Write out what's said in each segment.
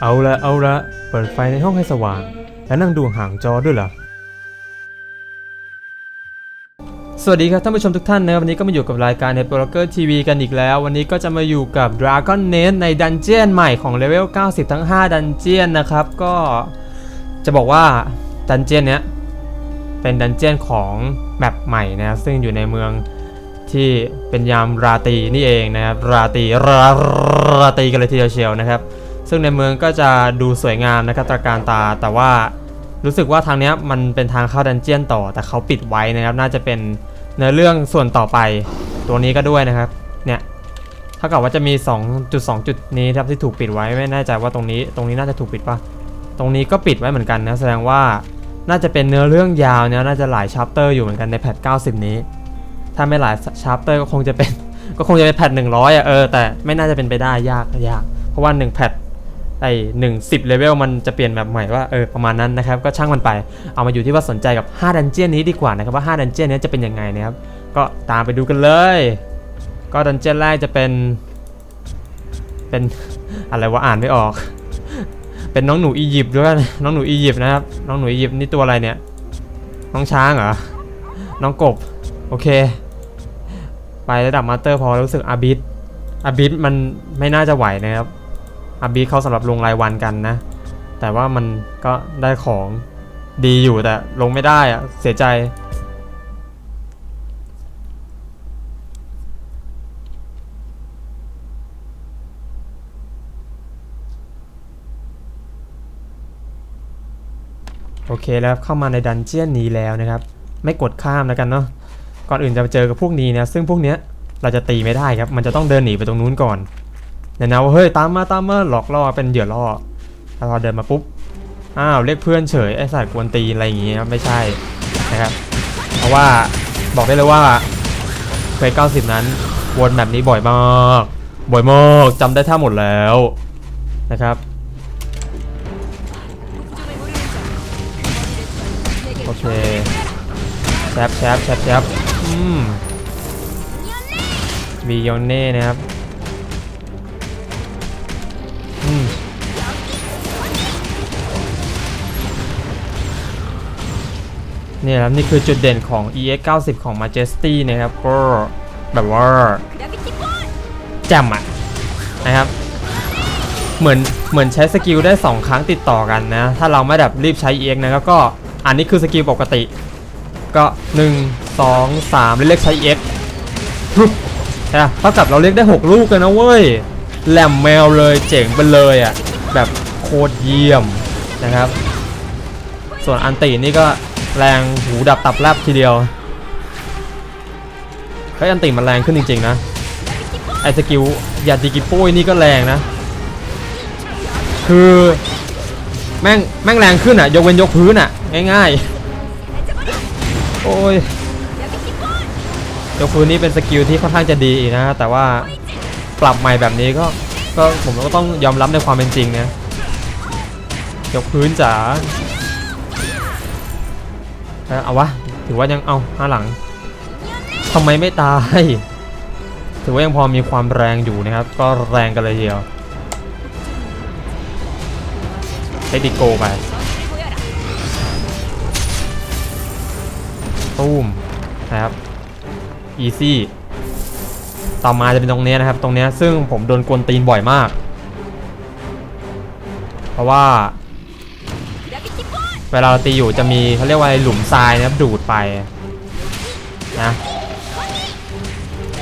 เอาละเอาละเปิดไฟในห้องให้สว่าง แล้วนั่งดูห่างจอด้วยเหรอสวัสดีครับท่านผู้ชมทุกท่านนะครับวันนี้ก็มาอยู่กับรายการ Net Broker TV กันอีกแล้ว วันนี้ก็จะมาอยู่กับ Dragon Nest ในดันเจียนใหม่ของเลเวล 90 ทั้ง 5 ดันเจียนนะครับ ก็จะบอกว่าดันเจียนเนี้ยเป็นดันเจียนของแมปใหม่นะครับซึ่งอยู่ในเมืองที่เป็นยามราตีนี่เองนะครับ ราตีราราตีกันเลยทีเดียวเชียวนะครับ ซึ่งในเมืองก็จะดูสวยงามนะครับตระการตา แต่ว่ารู้สึกว่าทางนี้มันเป็นทางเข้าดันเจียนต่อ แต่เขาปิดไว้นะครับ น่าจะเป็นเนื้อเรื่องส่วนต่อไป ตัวนี้ก็ด้วยนะครับ เนี่ยถ้ากับว่าจะมี2จุด2จุดนี้ครับที่ถูกปิดไว้ไม่แน่ใจว่าตรงนี้ ตรงนี้น่าจะถูกปิดปะตรงนี้ก็ปิดไว้เหมือนกันนะแสดงว่าน่าจะเป็นเนื้อเรื่องยาวเนี่ยน่าจะหลายชัปเตอร์อยู่เหมือนกันในแพท 90 นี้ ถ้าไม่หลายชัปเตอร์ก็คงจะเป็นก็คงจะเป็นแพท100อะเออแต่ไม่น่าจะเป็นไปได้ยากยาก เพราะว่า1แพท ไอ้หนึ่งสิบเลเวลมันจะเปลี่ยนแบบใหม่ว่าเออประมาณนั้นนะครับก็ช่างมันไป เอามาอยู่ที่ว่าสนใจกับ 5 ดันเจียนนี้ดีกว่านะครับว่า 5 ดันเจียนนี้จะเป็นยังไงนะครับก็ตามไปดูกันเลย ก็ดันเจียนแรกจะเป็น เป็นอะไรวะอ่านไม่ออก เป็นน้องหนูอียิปต์ด้วยกันน้องหนูอียิปต์นะครับน้องหนูอียิปต์นี่ตัวอะไรเนี่ย น้องช้างเหรอน้องกบโอเค ไประดับมาสเตอร์พอรู้สึกอาบิสอาบิสมันไม่น่าจะไหวนะครับ อาบีเขาสำหรับลงรายวันกันนะ แต่ว่ามันก็ได้ของดีอยู่แต่ลงไม่ได้อะเสียใจ โอเคแล้วเข้ามาในดันเจียนนี้แล้วนะครับ ไม่กดข้ามแล้วกันเนาะก่อนอื่นจะเจอกับพวกนี้นะซึ่งพวกเนี้ยเราจะตีไม่ได้ครับ มันจะต้องเดินหนีไปตรงนู้นก่อน เนี่ยนะว่าเฮ้ยตามมาตามมาหลอกล่อเป็นเหยื่อล่อพอเดินมาปุ๊บอ้าวเรียกเพื่อนเฉยไอ้สายกวนตีอะไรอย่างเงี้ครับไม่ใช่นะครับเพราะว่าบอกได้เลยว่าเควส90นั้นวนแบบนี้บ่อยมากบ่อยมากจำได้ท่าหมดแล้วนะครับโอเคแชปแชปแชปแชปอืมมีโยนเน่นะครับ เนี่ยครับนี่คือจุดเด่นของ EX 90 ของ Majesty นะครับก็แบบว่าแจ่มอะนะครับเหมือนเหมือนใช้สกิลได้ 2 ครั้งติดต่อกันนะ ถ้าเราไม่แบบรีบใช้ EX นะครับก็อันนี้คือสกิลปกติ ก็ 1 2 3เรียกใช้ EX ฮึบนะเท่ากับเราเรียกได้ 6 ลูกเลยนะเว้ยแหลมแมวเลยเจ๋งไปเลยอะแบบโคตรเยี่ยมนะครับ ส่วนอันตีนี่ก็ แรงหูดับตับแลบทีเดียวเฮ้ยอันตีมันแรงขึ้นจริง ๆ นะ ไอสกิลยาดิกิโป้ยนี่ก็แรงนะ คือแม่งแม่งแรงขึ้นอะ ยกเว้นยกพื้นอะ ง่ายๆ โอ้ยยกพื้นนี่เป็นสกิลที่ค่อนข้างจะดีนะ แต่ว่าปรับใหม่แบบนี้ก็ก็ผมก็ต้องยอมรับในความเป็นจริงนะยกพื้นจ๋า เอาวะ ถือว่ายังเอาห้าหลังทำไมไม่ตาย ถือว่ายังพอมีความแรงอยู่นะครับ ก็แรงกันเลยเดียวเทคนิโกไปตูมนะครับ อีซี่ ต่อมาจะเป็นตรงนี้นะครับ ตรงนี้ซึ่งผมโดนกวนตีนบ่อยมาก เพราะว่า เวลาเราตีอยู่จะมีเขาเรียกว่าอะไรหลุมทรายนะครับดูดไปนะ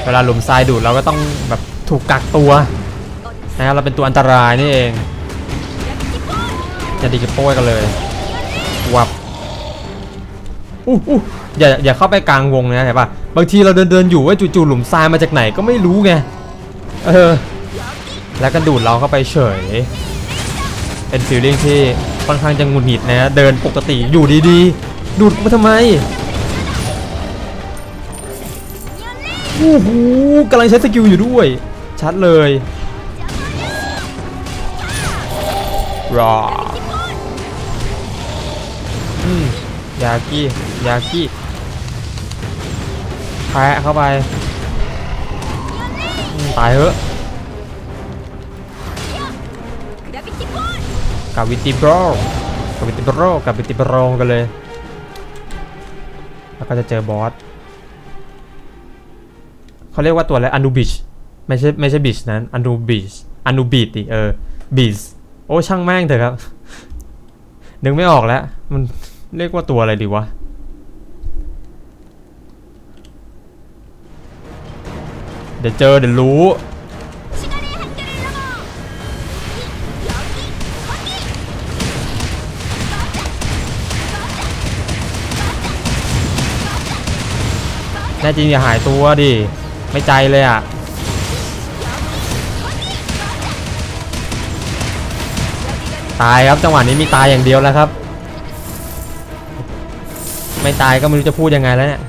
เวลาหลุมทรายดูดเราก็ต้องแบบถูกกักตัวนะครับเราเป็นตัวอันตรายนี่เองจะดีกับโป้ยกันเลยวับอู้อู้อย่าอย่าเข้าไปกลางวงนะเห็นปะบางทีเราเดินเดินอยู่ว่าจู่ๆหลุมทรายมาจากไหนก็ไม่รู้ไงเออแล้วก็ดูดเราเข้าไปเฉย เป็นฟีลลิ่งที่ ค่อนข้างจะงุดหงิดนะ เดินปกติอยู่ดีๆ ดูดมาทำไมโอ้โหกำลังใช้สกิลอยู่ด้วย ชัดเลยรออืมยากี้ยากี้แพะเข้าไป ตายเหอะ กับวิติบรอกับวิติบรอกับวิติบรอกันเลย แล้วก็จะเจอบอสเขาเรียกว่าตัวอะไรอนูบิชไม่ใช่ไม่ใช่บิชนั้นอนูบิชอนูบิดดิเออบิชโอ้ช่างแม่งเถอะครับ นึกไม่ออกแล้ว มันเรียกว่าตัวอะไรดีวะเดี๋ยวเจอเดี๋ยวรู้ แน่จริงอย่าหายตัวดิ ไม่ใจเลยอะ ตายครับจังหวะนี้มีตายอย่างเดียวแล้วครับ ไม่ตายก็ไม่รู้จะพูดยังไงแล้วเนี่ย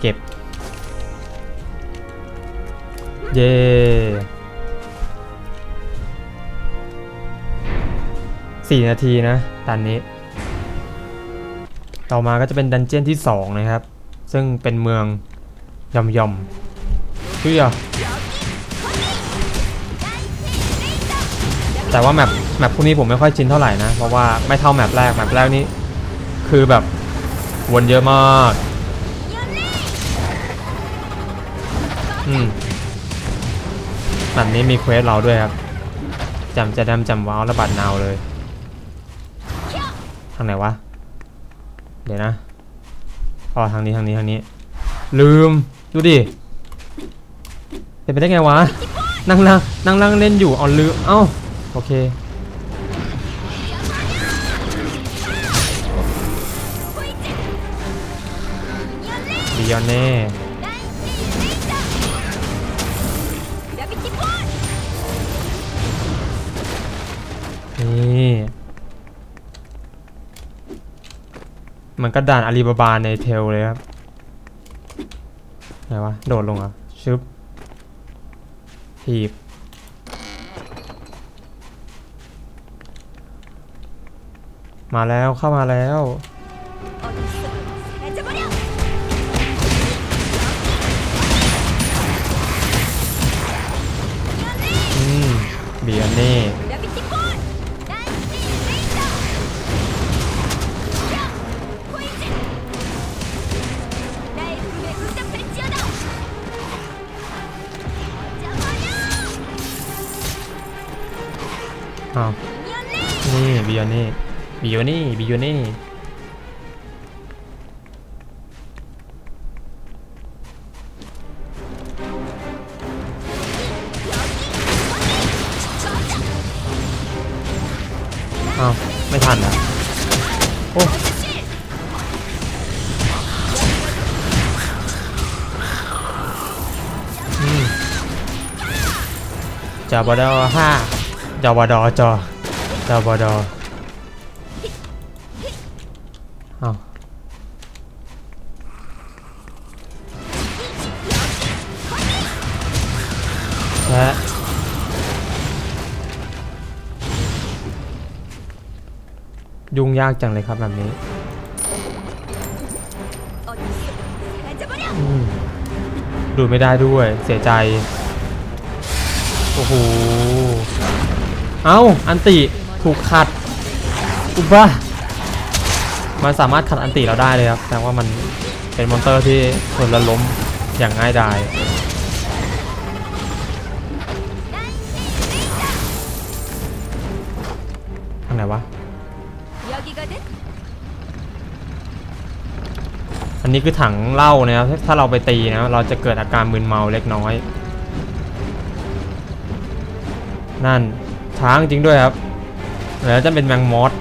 เก็บ เย่สี่นาทีนะตันนี้ ต่อมาก็จะเป็นดันเจียนที่ 2 นะครับ ซึ่งเป็นเมืองยอมยอมเพื่อแต่ว่าแมปแมปพวกนี้ผมไม่ค่อยชินเท่าไหร่นะ เพราะว่าไม่เท่าแมปแรก แมปแรกนี่คือแบบวนเยอะมากอืมแบบนี้มีเควสเราด้วยครับจำจะดำจำว้าวระบาดนาวเลย ทางไหนวะ เดี๋ยวนะอ๋อทางนี้ทางนี้ทางนี้ ลืม ดูดิ เป็นไปได้ไงวะ นั่งนั่งนั่งนั่งเล่นอยู่อ๋อลืม เอ้า โอเค ดิยอนเน่นี่ มันก็ด่านอาลีบาบาในเทลเลยครับไหนวะ โดดลงอะชึบถีบมาแล้วเข้ามาแล้ว นี่บิยนเน่บิยนเน่บิยนเน่อ้าวไม่ทันอะโอ้จอบดอห้าจอบดอจอ ดาบอดอเอาและยุ่งยากจังเลยครับแบบนี้ดูไม่ได้ด้วยเสียใจ โอ้โห เอา้า อันติ ถูกขัดอุบะมันสามารถขัดอันติเราได้เลยครับ แต่ว่ามันเป็นมอนเตอร์ที่ชนและล้มอย่างง่ายดายทางไหนวะ อันนี้คือถังเหล้านะครับ ถ้าเราไปตีนะ เราจะเกิดอาการมึนเมาเล็กน้อย นั่นท้างจริงด้วยครับ แล้วจะเป็นแมงมอส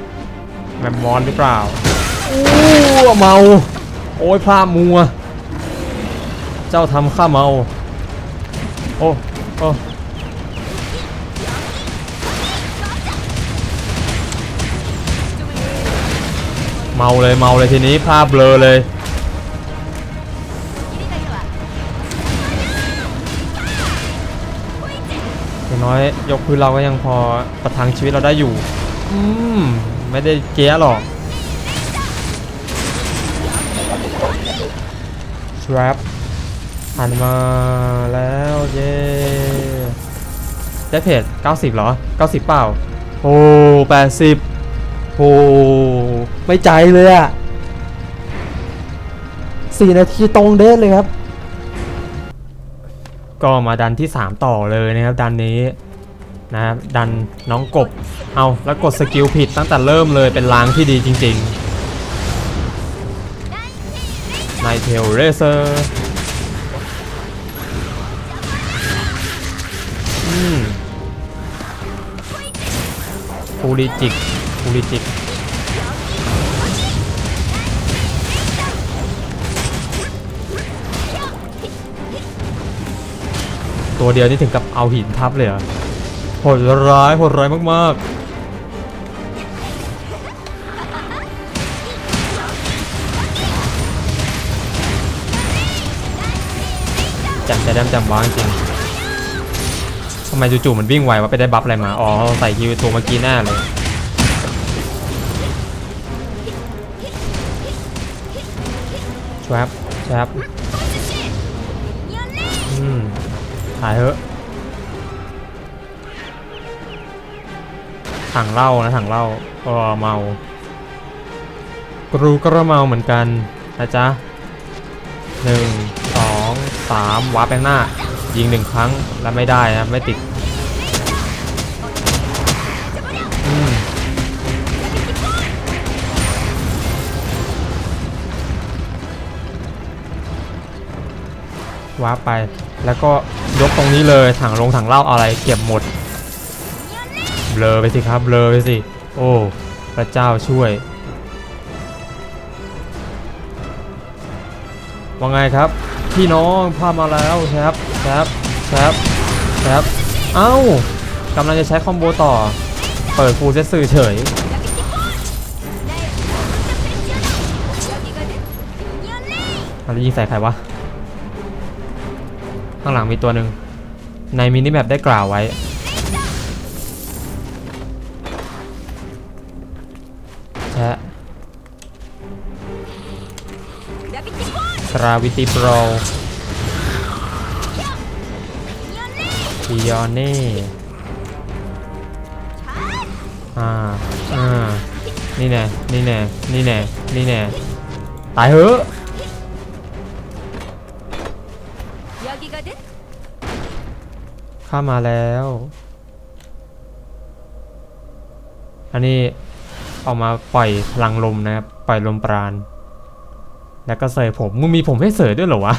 แมงมอสหรือเปล่าอู้เมา โอ้ยพลาดมัว เจ้าทำข้าเมา โอ้โอ้เมาเลยเมาเลยทีนี้ภาพเบลอเลยอย่างน้อยยกพื้นเราก็ยังพอประทังชีวิตเราได้อยู่ อืม ไม่ได้เกี้ยหรอก trap หันมาแล้วเย้ได้เพจ90 เหรอ 90 เปล่า โอ้80โอ้ไม่ใจเลยอะ4นาทีตรงเดทเลยครับ ก็มาดันที่ 3 ต่อเลยนะครับ ดันนี้ นะดันน้องกบ เอาแล้วกดสกิลผิดตั้งแต่เริ่มเลยเป็นล้างที่ดีจริงๆนายเทลเรเซอร์ฟูริจิกฟูริจิกตัวเดียวนี่ถึงกับเอาหินทับเลยเหรอ โหดร้ายโหดร้ายมากๆจัดใจดำจำว้างจริงทำไมจู่ๆมันวิ่งไวว่าไปได้บัฟอะไรมา อ๋อ ใส่ฮิวตัวเมื่อกี้แน่เลยชวบชวบอืมถ่ายเถอะ ถังเหล้านะถังเหล้าก็เมากรูก็เมาเหมือนกันนะจ๊ะหนึ่งสองสามวาร์ปไปหน้า ยิงหนึ่งครั้งแล้วไม่ได้นะไม่ติดอืมวาร์ปไป แล้วก็ยกตรงนี้เลยถังลงถังเหล้าเอาอะไรเก็บหมด เบลอไปสิครับเบลอไปสิ โอ้พระเจ้าช่วย ว่าไงครับ พี่น้องพามาแล้วครับครับครับครับเอ้ากำลังจะใช้คอมโบต่อ เปิดฟูเซตสื่อเฉยอะไรยิงใส่ใครวะ ข้างหลังมีตัวหนึ่งในมินิแมปได้กล่าวไว้ กราวิตีโปรดิยอเน่อ่าอ่านี่แน่นี่แน่นี่แน่นี่แน่ตายเหอะข้ามาแล้ว อันนี้ออกมาปล่อยพลังลมนะครับ ปล่อยลมปราณ แล้วก็เสยผมมึงมีผมให้เสยด้วยเหรอวะ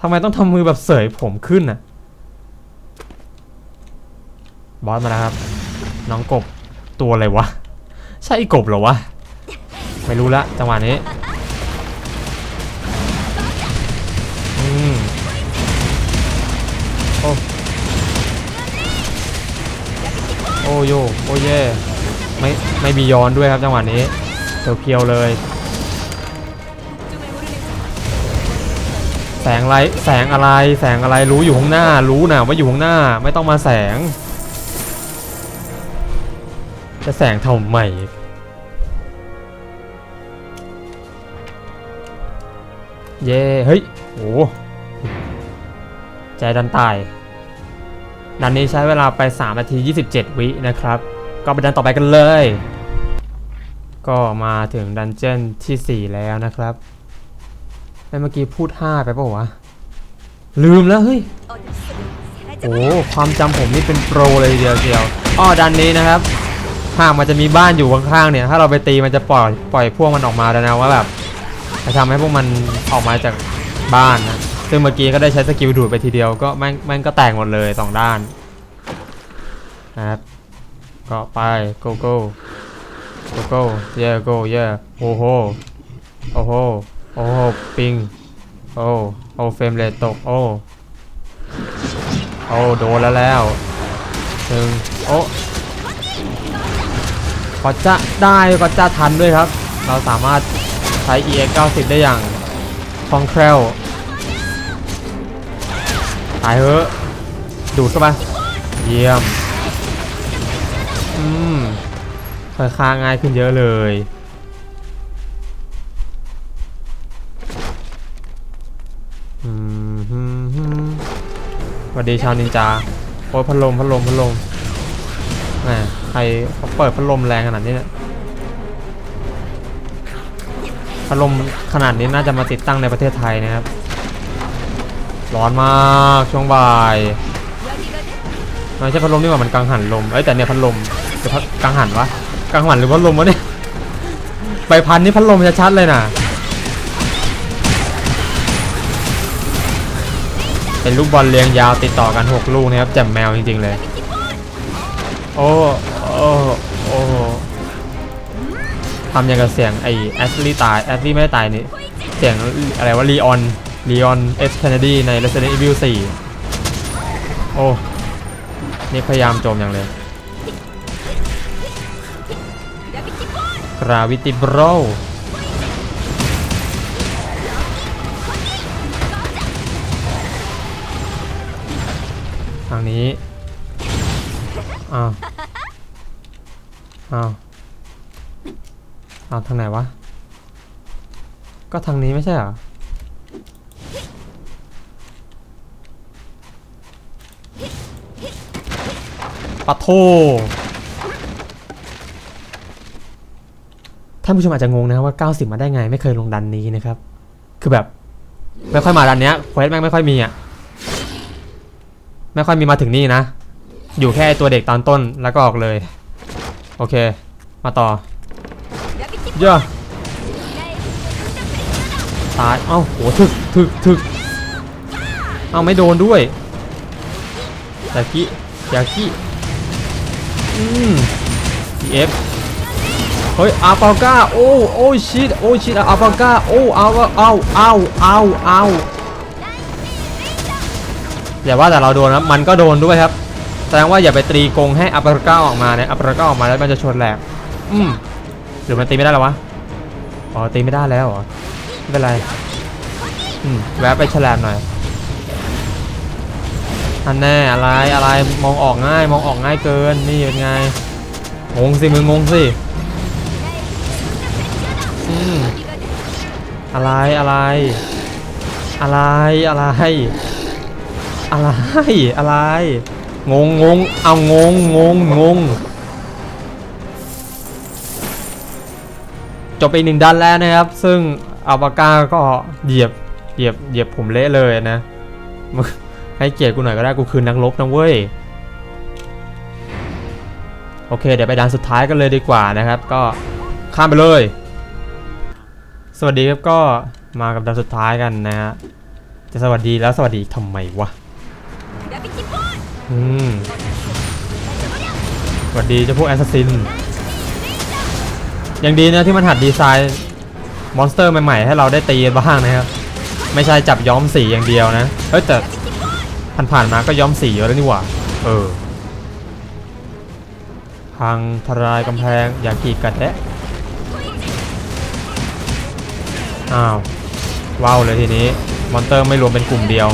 ทำไมต้องทำมือแบบเสยผมขึ้นน่ะบอสมาแล้วครับ น้องกบตัวอะไรวะ ใช่กบเหรอวะ ไม่รู้ละจังหวะนี้อืมโอ้โอ้โยโอ้เย่ไม่ไม่มีย้อนด้วยครับจังหวะนี้เพียวๆเลย แสงอะไรแสงอะไรแสงอะไรรู้อยู่ข้างหน้า รู้นะว่าอยู่ข้างหน้าไม่ต้องมาแสง จะแสงเท่าไหม่เย่เฮ้ยโอ้ใจดันตายดันนี้ใช้เวลาไป 3 นาที 27 วินะครับ ก็ไปดันต่อไปกันเลย ก็มาถึงดันเจี้ยนที่ 4 แล้วนะครับ เมื่อกี้พูดห้าไปปะวะ ลืมแล้วเฮ้ย โอ้ความจำผมนี่เป็นโปรเลยเดียวเชียวอ้อดันนี้นะครับหากมันจะมีบ้านอยู่ข้างๆเนี่ย ถ้าเราไปตีมันจะปล่อยปล่อยพวกมันออกมาแล้วนะว่าแบบจะทำให้พวกมันออกมาจากบ้านนะซึ่งเมื่อกี้ก็ได้ใช้สกิลดูดไปทีเดียวก็แม่งแม่งก็แตกหมดเลยสองด้านนะครับก็ไป go go go go yeah go yeah โอ้โหโอ้โห โอ้ปิง โอ้โอ้เฟรมเรทตก โอ้โอ้โดนแล้วแล้วหนึ่งโอ้ก็จะได้ก็จะทันด้วยครับ เราสามารถใช้ EX 90 ได้อย่างคล่องแคล่วตายเถอะดูดเข้าไปเยี่ยม อืมค่อยค่าง่ายขึ้นเยอะเลย สวัสดีชาวนินจาโอ้ยพัดลมพัดลมพัดลมแหมใครเขาเปิดพัดลมแรงขนาดนี้เนี่ยพัดลมขนาดนี้น่าจะมาติดตั้งในประเทศไทยนะครับ ร้อนมากช่วงบ่ายไม่ใช่พัดลมนี่หว่ามันกังหันลมเอ้ยแต่เนี่ยพัดลมจะพัดกังหันวะกังหันหรือพัดลมวะเนี่ยใบพันนี่พัดลมจะชัดเลยนะ เป็นลูกบอลเรียงยาวติดต่อกัน 6 ลูกนะครับแจ่มแมวจริงๆเลย โอ้โอ้โอ้ทำอย่างกับเสียงไอแอสลี่ตายแอสลี่ไม่ได้ตายนี่เสียงอะไรว่าลีออนลีออนเอสแคนเดีใน Resident Evil 4 โอ้ นี่พยายามโจมอย่างเลยกราวิติบรอ นี้อ้าวอ้าวอ้าวทางไหนวะ ก็ทางนี้ไม่ใช่เหรอปะโทท่านผู้ชมอาจจะงงนะครับว่า 90 มาได้ไง ไม่เคยลงดันนี้นะครับ คือแบบ ไม่ค่อยมาดันเนี้ยเควสแม่งไม่ค่อยมีอะ ไม่ค่อยมีมาถึงนี่นะ อยู่แค่ตัวเด็กตอนต้นแล้วก็ออกเลย โอเค มาต่อเยอะตาย เอ้าโหถึกถึกถึกเอ้าไม่โดนด้วยยากิยากิอืมเอฟเฮ้ยอาปาก้าโอ้โอ้ชิดโอ้ชิดอาปาก้าโอ้เอาเอาเอาเอาเอา อย่าว่าแต่เราโดนนะมันก็โดนด้วยครับแสดงว่าอย่าไปตีกงให้อาปาก้าออกมาเนี่ยอาปาก้าออกมาแล้วมันจะชนแหลกอืมหรือมันตีไม่ได้หรอวะอ๋อตีไม่ได้แล้วเหรอไม่เป็นไรอืมแวะไปฉลามหน่อยอันแน่อะไรอะไรมองออกง่ายมองออกง่ายเกินนี่เป็นไงงงสิมึงงงสิอืมอะไรอะไรอะไรอะไร อะไรอะไรงงงงเอางงงงงงจบไปหนึ่งด้านแล้วนะครับ ซึ่งอาบาก้าก็เหยียบเหยียบเหยียบผมเละเลยนะ ให้เกียรติกูหน่อยก็ได้กูคืนนักลบนะเว้ยโอเค เดี๋ยวไปด่านสุดท้ายกันเลยดีกว่านะครับ ก็ข้ามไปเลย สวัสดีครับก็มากับด่านสุดท้ายกันนะฮะจะสวัสดีแล้วสวัสดีทำไมวะ อืมสวัสดีเจ้าพวกแอสซัสซิน ยังดีนะที่มันหัดดีไซน์มอนสเตอร์ใหม่ๆให้เราได้ตีบ้างนะครับ ไม่ใช่จับย้อมสีอย่างเดียวนะ เฮ้ยแต่ผ่านๆมาก็ย้อมสีเยอะแล้วนี่หว่า เออพังทลายกำแพงอย่ากีดกัดแทะอ้าวว้าวเลยทีนี้ มอนเตอร์ไม่รวมเป็นกลุ่มเดียว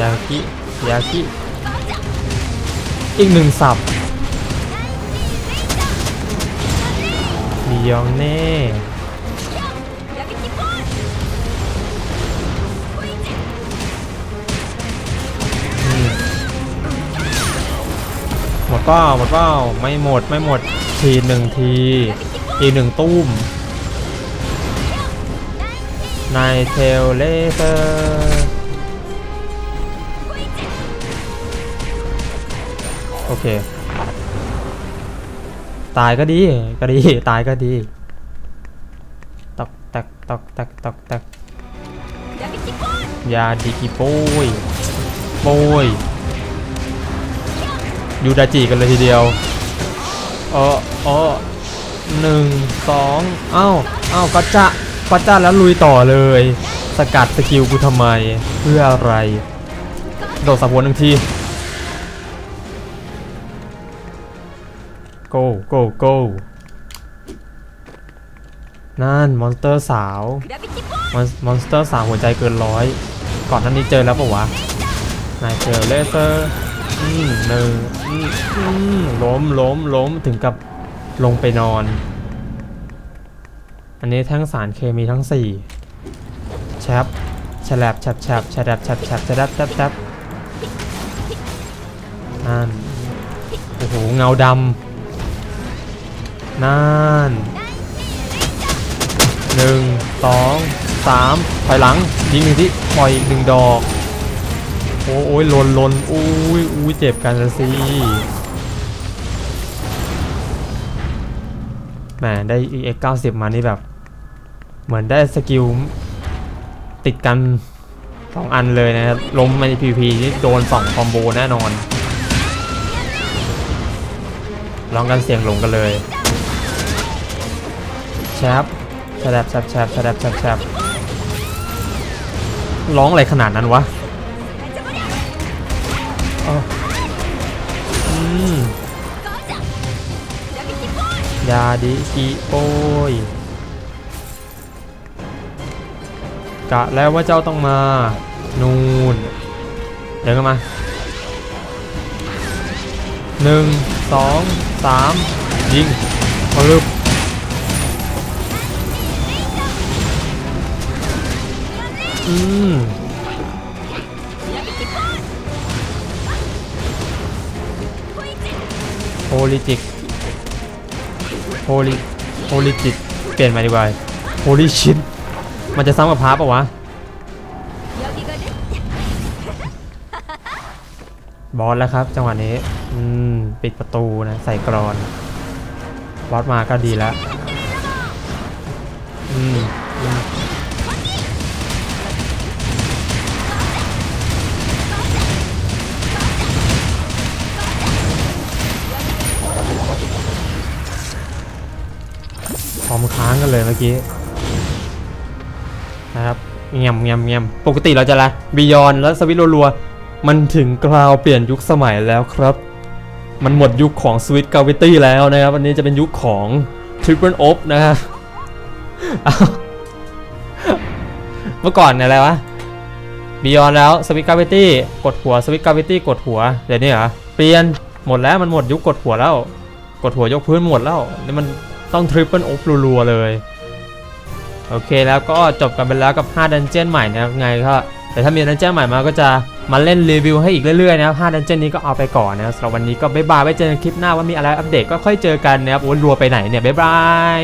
ยาคิยาคิอีกหนึ่งสับลียองเน่หมดเป้าหมดเป้าไม่หมดไม่หมดทีหนึ่งทีอีกหนึ่งตุ้มนายเทลเลเตอร์ โอเค ตายก็ดีก็ดีตายก็ดีตอกตกตอกตกตอกตกยาดิกิปุยปุยยูดาจิกันเลยทีเดียวเออเออหนึ่งสองเอ้าเอ้ากัจจะกัจจะแล้วลุยต่อเลย สกัดสกิลกูทำไมเพื่ออะไร โดดสับหัวหนั่งที go go go นั่นมอนสเตอร์สาวมอนสเตอร์สาวหัวใจเกินร้อยก่อนหน้านี้เจอแล้วปะวะนายเจอเลเซอร์อืมหนึ่งอืมล้มล้มล้มถึงกับลงไปนอน อันนี้ทั้งสารเคมีทั้งสี่แชปแฉลับฉัแฉับฉลับฉับฉับฉลับฉับฉับนั่นโอ้โหเงาดำ นั่นหนึ่งสองสามถอยหลังยิงหนึ่งที่ปล่อยอีกหนึ่งดอก โอ้โอ้ยลนลนอุ้ยอุ้ยเจ็บกันละสิแหมได้ EX 90 มานี่แบบ เหมือนได้สกิลติดกันสองอันเลยนะครับล้มใน PVP นี่โดนสองคอมโบแน่นอนลองกันเสียงหลงกันเลย แชปแชบแชบแชบแชบแชบแชบร้องอะไรขนาดนั้นวะอ้อืมยาดิกิโป้ยกะแล้วว่าเจ้าต้องมา นูนเดินเข้ามาหนึ่งสองสามยิงปึ๊บ อืมโพลิจิกโพลิโพลิจิกเปลี่ยนมาดีกว่าโพลิชินมันจะซ้ำกับพาร์ปะวะ บอสแล้วครับ จังหวะนี้ อืม ปิดประตูนะ ใส่กรอน บอสมาก็ดีแล้ว อืม ค้างกันเลยเมื่อกี้นะครับเงียบเงียบเงียบปกติเราจะละบียอนแล้วสวิตรัวๆมันถึงกราวเปลี่ยนยุคสมัยแล้วครับ มันหมดยุคของสวิตกาวิตี้แล้วนะครับวันนี้จะเป็นยุคของทริปเปิลโอฟนะครับเมื่อก่อนเนี่ยอะไรวะบียอนแล้วสวิตกาวิตี้กดหัวสวิตกาวิตี้กดหัวเดี๋ยวนี้เหรอเปลี่ยนหมดแล้วมันหมดยุคกดหัวแล้ว กดหัวยกพื้นหมดแล้วนี่มัน ต้องทริปเปิลโอฟรัวๆเลย โอเคแล้วก็จบกันไปแล้วกับ 5 ดันเจี้ยนใหม่นะครับไงก็แต่ถ้ามีดันเจี้ยนใหม่มาก็จะมาเล่นรีวิวให้อีกเรื่อยๆนะครับ5ดันเจี้ยนนี้ก็เอาไปก่อนนะครับสำหรับวันนี้ก็บ๊ายบายไว้เจอกันคลิปหน้าว่ามีอะไรอัปเดตก็ค่อยเจอกันนะครับโอ้รัวไปไหนเนี่ยบ๊ายบาย